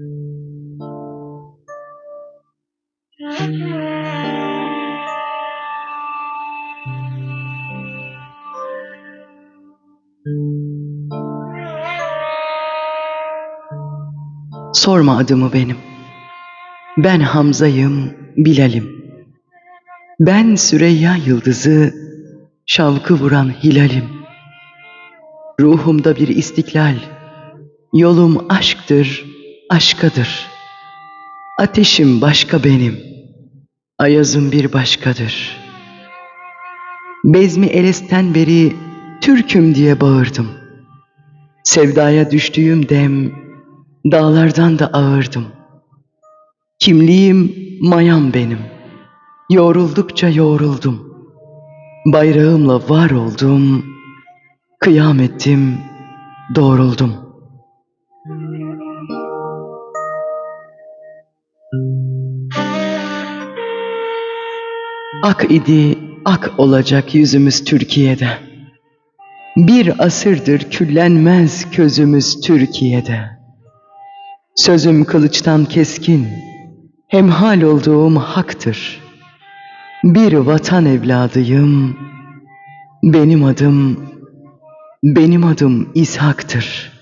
Sorma adımı benim. Ben Hamza'yım, Bilal'im. Ben Süreyya yıldızı, şavkı vuran hilalim. Ruhumda bir istiklal, yolum aşktır, aşkadır. Ateşim başka benim, ayazım bir başkadır. Bezmi Eles'ten beri Türk'üm diye bağırdım. Sevdaya düştüğüm dem, dağlardan da ağırdım. Kimliğim mayam benim. Yoruldukça yoruldum. Bayrağımla var oldum. Kıyam ettim, doğruldum. Ak idi, ak olacak yüzümüz Türkiye'de. Bir asırdır küllenmez közümüz Türkiye'de. Sözüm kılıçtan keskin, hemhal olduğum haktır. Bir vatan evladıyım, benim adım, benim adım İshak'tır.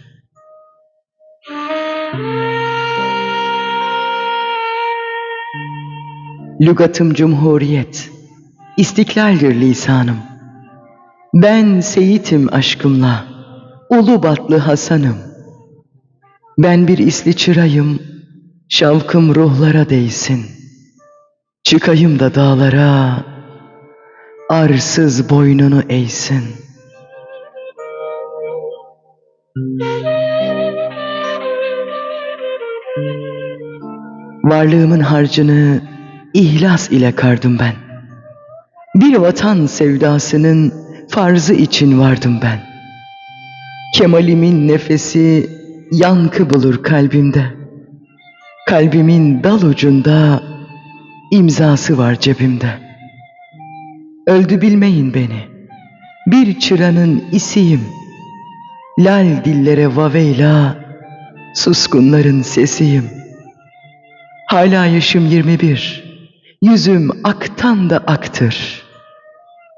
Lügatım cumhuriyet, istiklaldir lisanım. Ben seyitim aşkımla, ulu batlı Hasan'ım. Ben bir isli çırayım, şavkım ruhlara değsin. Çıkayım da dağlara, arsız boynunu eğsin. Varlığımın harcını ihlas ile kardım ben. Bir vatan sevdasının farzı için vardım ben. Kemalimin nefesi yankı bulur kalbimde. Kalbimin dal ucunda imzası var cebimde. Öldü bilmeyin beni. Bir çıranın isiyim. Lal dillere vaveyla suskunların sesiyim. Hala yaşım 21. Yüzüm aktan da aktır.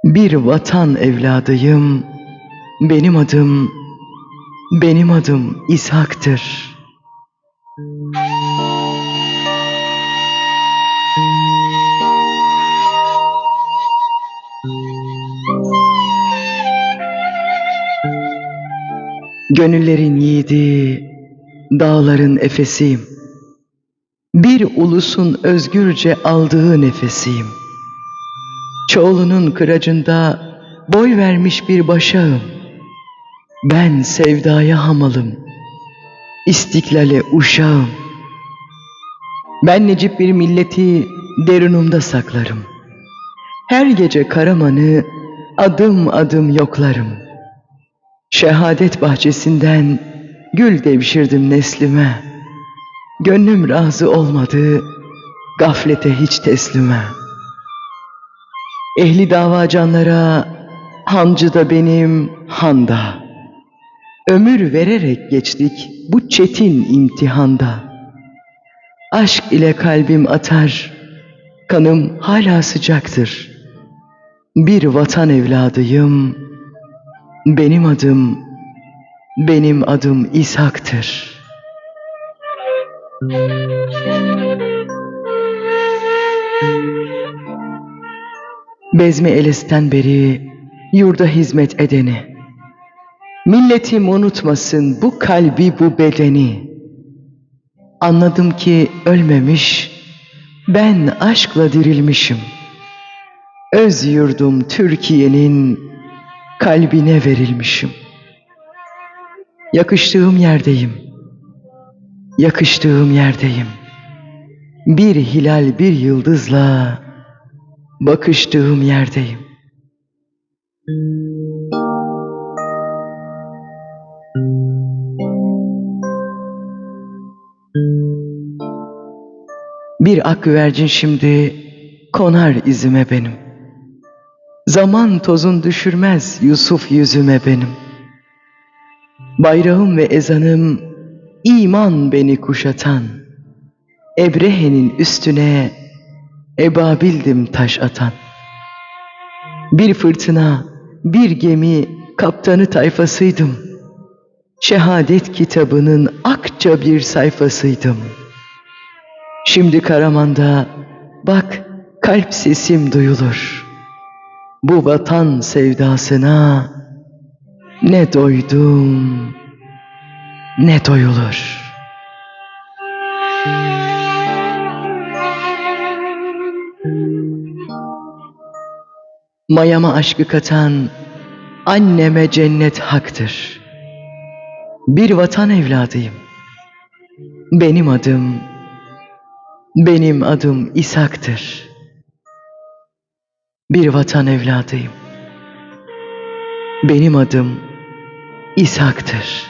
Bir vatan evladıyım. Benim adım benim adım İshak'tır. Gönüllerin yiğidi, dağların efesiyim. Bir ulusun özgürce aldığı nefesiyim. Çoğulunun kıracında boy vermiş bir başağım. Ben sevdaya hamalım, istiklale uşağım. Ben necip bir milleti derinumda saklarım. Her gece Karaman'ı adım adım yoklarım. Şehadet bahçesinden gül devşirdim neslime. Gönlüm razı olmadı, gaflete hiç teslime. Ehli dava canlara, hancı da benim, handa. Ömür vererek geçtik bu çetin imtihanda. Aşk ile kalbim atar, kanım hala sıcaktır. Bir vatan evladıyım, benim adım, benim adım İshak'tır. Bezmi Eles'ten beri yurda hizmet edeni, milletim unutmasın bu kalbi bu bedeni. Anladım ki ölmemiş, ben aşkla dirilmişim. Öz yurdum Türkiye'nin kalbine verilmişim. Yakıştığım yerdeyim, yakıştığım yerdeyim. Bir hilal bir yıldızla bakıştığım yerdeyim. Bir ak güvercin şimdi konar izime benim. Zaman tozun düşürmez Yusuf yüzüme benim. Bayrağım ve ezanım iman beni kuşatan, Ebrehe'nin üstüne ebabildim taş atan. Bir fırtına, bir gemi kaptanı tayfasıydım. Şehadet kitabının akça bir sayfasıydım. Şimdi Karaman'da bak kalp sesim duyulur. Bu vatan sevdasına ne doydum ne doyulur. Mayama aşkı katan anneme cennet haktır. Bir vatan evladıyım. Benim adım, benim adım İshak'tır. Bir vatan evladıyım. Benim adım İshak'tır.